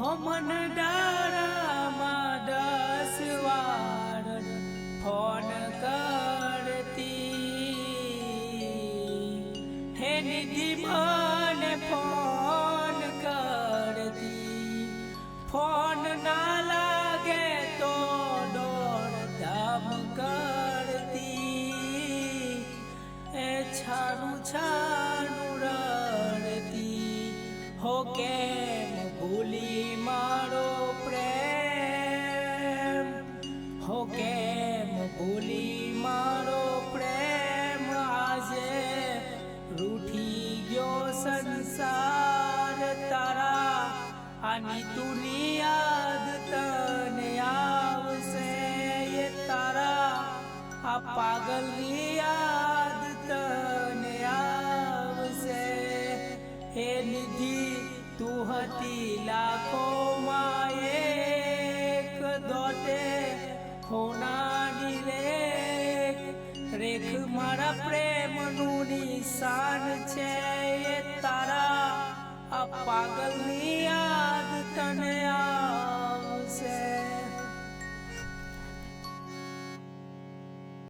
હમન ડારામાં દસ વાર ફોન કરતી. હે નિધિ મને ફોન કરતી. ફોન ના લાગે તો દોડધામ કરતી. એ છાનું છાનું રડતી. હો કેમ સંસાર તારા, આની તુની યાદ તને આવશે એ તારા. આ પાગલની યાદ તને આવશે. હે નિધિ, તું હતી લાખો માએ દોટે, હોનાની રેખ. રેખ મારા પ્રેમનું નિશાન છે. ਤਾਰਾ ਆ ਪਾਗਲ ਨੀ ਆਦ ਤਣਿਆ